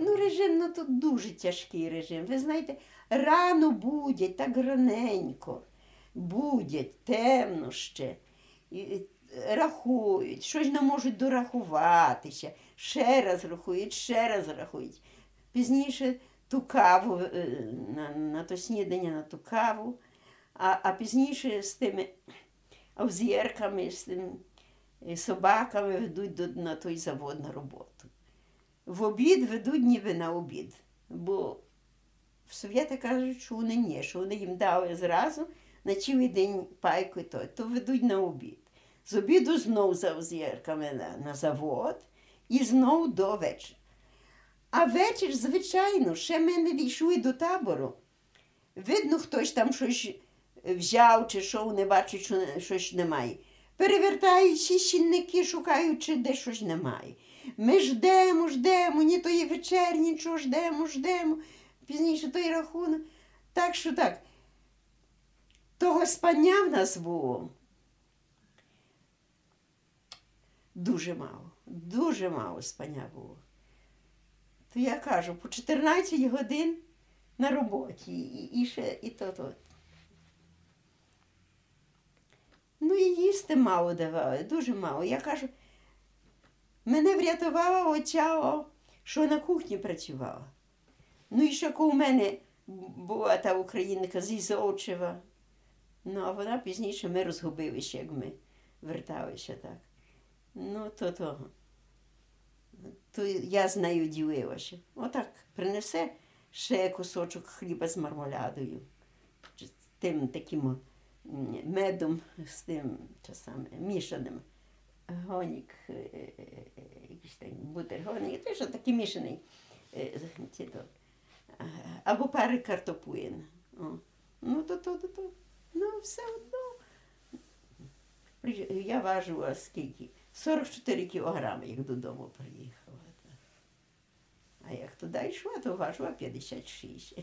Ну, режим, ну тут дуже тяжкий режим. Ви знаєте, рано будять, так раненько. Будять, темно ще. І, і, рахують, щось не можуть дорахуватися. Ще раз рахують, ще раз рахують. Пізніше ту каву е, на, на то снідання, на ту каву, а, а пізніше з тими овзірками, з тими е, собаками ведуть на той завод на роботу. В обід ведуть ніби на обід. Бо совєти кажуть, що вони ні, що вони їм дали зразу на цілий день пайку то, то ведуть на обід. З обіду знов за озірками на, на завод і знов до вечора. А вечір, звичайно, ще ми не дійшли до табору. Видно, хтось там щось взяв, чи що, не бачить, що щось немає. Перевертають всі щільники, шукають, чи де щось немає. Ми ждемо, ждемо, ні тої вечері, нічого ждемо, ждемо. Пізніше той рахунок. Так що так. Того спання в нас було. Дуже мало, дуже мало спання було. То я кажу, по 14 годин на роботі і, і ще і то то. Ну і їсти мало давали, дуже мало. Я кажу, мене врятувала оця, о, що на кухні працювала. Ну і ще у мене була та українка з Ізовчева. Ну, а вона пізніше ми розгубилися, як ми верталися так. Ну, то то. То я з нею ділилася. Отак принесе ще кусочок хліба з мармолядою, тим таким м, медом, з тим часами мішаним. Гонік, е, е, е, якийсь там бутергонік, теж такий мішаний. е, ці то. А, Або пари картопуїн. О. Ну, то, то, то, то. Ну, все одно. При- Я важила скільки? 44 кілограми, як додому приїхала. так. А як туди йшла, то важила 56.